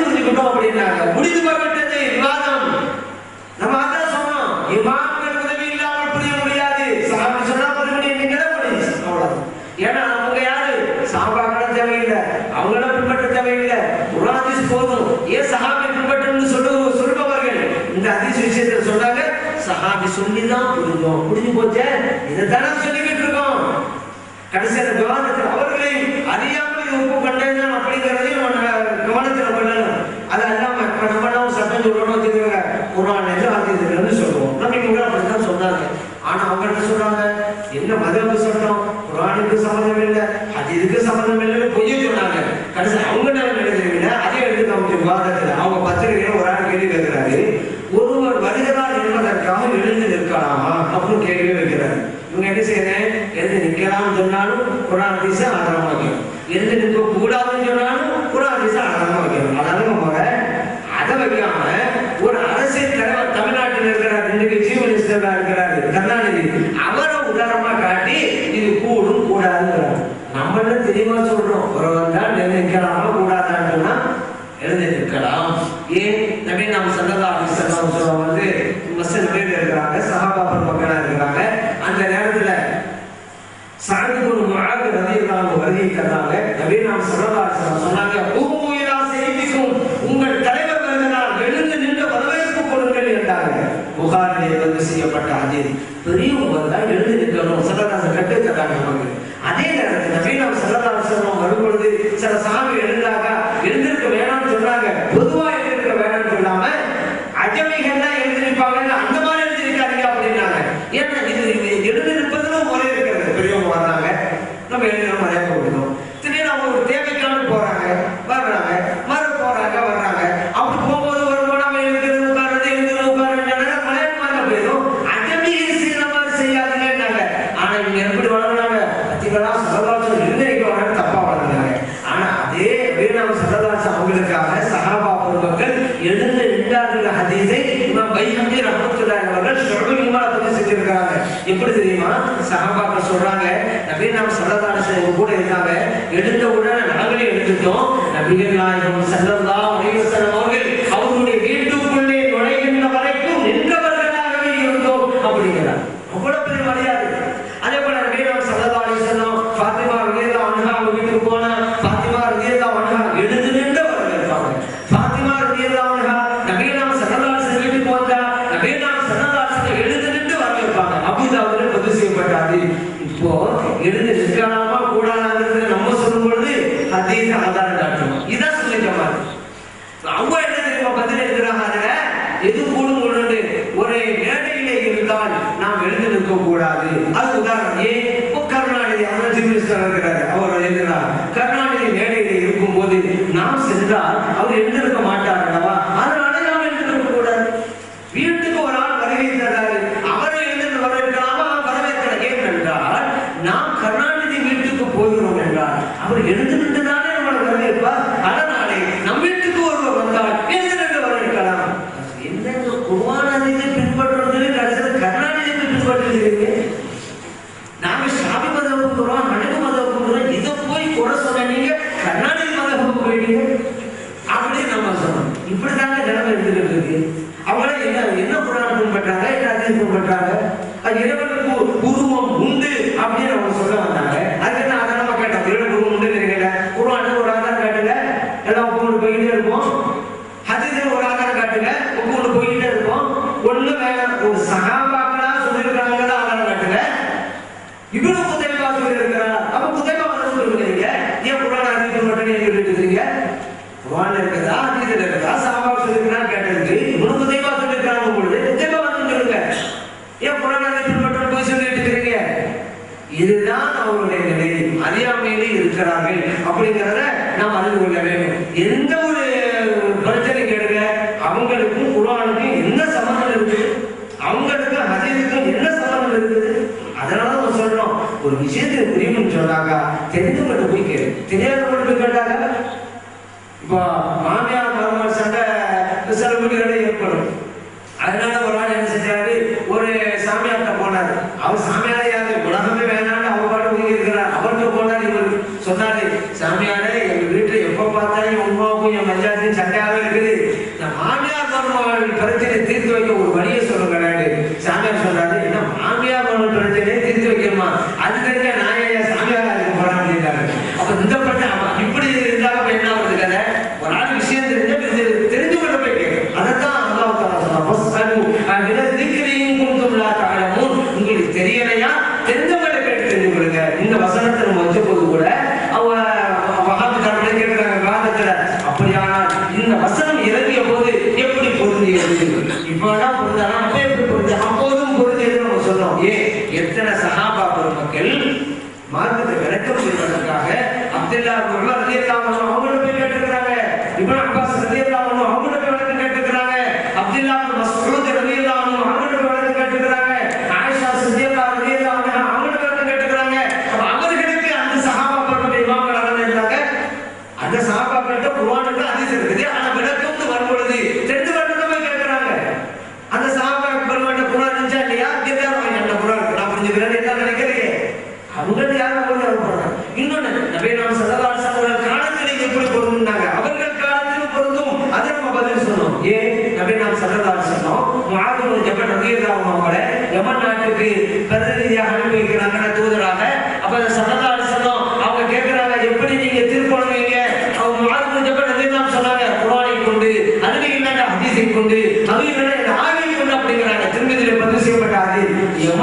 முடிந்து கொண்டு அப்படின்னாங்க. முடிந்து விட்டது விவாதம். நம்ம அதான் சொன்னோம். இமாம்கள் உதவி இல்லாமல் புரிய முடியாது. சாமி சொன்னா புரிய முடியும் அவ்வளவு ஏன்னா அவங்க யாரு? சாம்பா தேவையில்லை. அவங்கள பின்பற்ற தேவையில்லை. குராதிஸ் போதும். ஏன் சஹாபி பின்பற்றணும்னு சொல்லு சொல்லுபவர்கள்? இந்த அதிச விஷயத்தில் சொன்னாங்க சஹாபி சொல்லி தான் புரிஞ்சோம். புரிஞ்சு போச்சே? இதை தானே சொல்லிக்கிட்டு இருக்கோம். கடைசியான விவாதத்தில் அவர்களை அறியா அடுத்து அவங்க என்ன அதே எடுத்து நமக்கு விவாதத்தில் அவங்க பத்திரிகையில் ஒரு ஆள் கேள்வி கேட்கிறாரு. ஒருவர் வருகிறார் என்பதற்காக எழுந்து நிற்கலாமா? அப்படின்னு கேள்வி வைக்கிறாரு இவங்க என்ன செய்யறேன்? எழுந்து நிற்கலாம்னு சொன்னாலும் குரான் அதிசம் ஆதரவாக்கும் எழுந்து நிற்க எழுந்திருக்கலாம் ஏன்? நபி நாம் சல்லல்லாஹு அலைஹி வஸல்லம் வந்து மஸ்ஜித் நபியில இருக்கிறாங்க சஹாபா மக்களா இருக்கிறாங்க. அந்த நேரத்துல சாதி ஒரு முஆத் ரலியல்லாஹு வருகை தந்தாங்க. நபி நாம் சல்லல்லாஹு அலைஹி வஸல்லம் சொன்னாங்க ஊமு இலா செய்திக்கும் உங்கள் தலைவர் வருகிறார் எழுந்து நின்று வரவேற்பு கொடுங்கள் என்றாங்க. புகாரிலே வந்து செய்யப்பட்ட அதில் பெரிய இதை இமாம் பைஹக்கி ரஹ்மத்துல்லாஹி அவர்கள் ஷுபுல் இமாரத்துல செஞ்சிருக்காங்க எப்படி தெரியுமா? சஹாபாக்கள் சொல்றாங்க நபி நாம் சல்லல்லாஹு கூட இருக்காங்க எடுத்த உடனே நாங்களே எடுத்துட்டோம். நபிகள் நாயகம் சல்லல்லாஹு அலைஹி வஸல்லம் அவர்கள் இப்படித்தான் நாம் எழுந்திருக்க கூடாது அது Amen. இவ்வளவு குத்தைப்பா சொல்லியிருக்கிறார் அப்ப குத்தைப்பா மனசு சொல்லுங்க ஏன் குரான் அதிகம் மட்டும் நீங்க இருக்கிறீங்க குரான் இருக்கிறதா அதிகத்தில் இருக்கிறதா சாபா சொல்லிருக்கிறான்னு கேட்டதுக்கு இவ்வளவு குத்தைப்பா சொல்லிருக்கிறாங்க பொழுது குத்தைப்பா வந்து சொல்லுங்க. ஏன் குரான் அதிகம் மட்டும் போய் சொல்லிட்டு இருக்கிறீங்க? இதுதான் அவருடைய நிலை. அறியாமையிலே இருக்கிறார்கள். அப்படிங்கிறத நாம் அறிந்து கொள்ள வேண்டும். எந்த ஒரு விஷயத்துக்கு புரியும்னு சொன்னாக்கா தெரிஞ்சவங்கள்ட்ட போய் கேளு. தெரியாதவங்கள்ட்ட போய் கேட்டாங்க இப்போ மாமியார் மருமகள் சண்டை சில ஏற்படும். அதனால ஒரு ஆள் என்ன செஞ்சாரு? ஒரு சாமியார்கிட்ட போனாரு. அவர் சாமியாரே யாரு? உலகமே வேணாம்னு அவங்க பாட்டு ஒதுங்கி இருக்கிறார். அவர்கிட்ட போனார் இவர். சொன்னாரு சாமியாரே எங்க வீட்டுல எப்ப பார்த்தாலும் உண்மாவுக்கும் என் மஞ்சாத்தையும் சண்டையாவே இருக்குது. இந்த மாமியார் மருமகள் பிரச்சனை தீர்த்து வைக்க ஒரு வழியை சொல்லுங்க மார்க்கத்தை செய்வதற்காக அப்துல்லா அவர்கள் ரலியல்லாஹு அன்ஹு அவங்கள போய் கேட்டுக்கிறாங்க இப்ப அப்பாஸ் ரலியல்லாஹு அன்ஹு அவங்கள போய் விளக்கம் கேட்டுக்கிறாங்க அப்துல்லா மசூத் மஸ்ஊத் ரலியல்லாஹு அன்ஹு அவங்கள போய் விளக்கம் கேட்டுக்கிறாங்க ஆயிஷா சித்தியல்லாஹு ரலியல்லாஹு அன்ஹா அவங்கள போய் விளக்கம் கேட்டுக்கிறாங்க அவர்களுக்கு அந்த சஹாபா பெருமக்கள் இமாம்கள் இருந்தாங்க அந்த சஹாபாக்கள்ட்ட குர்ஆனுக்கு ஹதீஸ் இருக்குது. ஆனா விளக்கம்னு வரும்பொழுது தெரிந்து வரணும் போய் கேட்கறாங்க அந்த சஹாபா பெருமக்கள் குர்ஆன் இருந்துச்சா இல்லையா கேட்கறாங்க என்ன குர்ஆன் இருக்கு. நான் புரிஞ்சுக்கிறேன் என்ன நினைக்கிறீங்க அவங்க யாரும் கொண்டு வரப்படுறாங்க இன்னொன்னு நபி நாம் சல்லல்லாஹு அலைஹி வஸல்லம் காலத்தில் எப்படி பொருந்தாங்க அவர்கள் காலத்திலும் பொருந்தும் அதை நம்ம பதில் சொன்னோம் ஏன் நபி நாம் சல்லல்லாஹு அலைஹி வஸல்லம் முஆத் பின் ஜபல் ரலியல்லாஹு அன்ஹு எமன் நாட்டுக்கு பிரதிநிதியாக அனுப்பி வைக்கிறாங்க தூதராக அப்ப அந்த சல்லல்லாஹு அவங்க கேட்கறாங்க எப்படி நீங்க தீர்ப்பணுவீங்க அவங்க முஆத் பின் ஜபல் சொன்னாங்க குரானை கொண்டு அதுல இல்லாத ஹதீஸை கொண்டு அது இல்லைன்னா ஆவியை கொண்டு? அப்படிங்கிறாங்க. திருமதியில பதிவு செய்யப்பட்ட ஹதீஸ்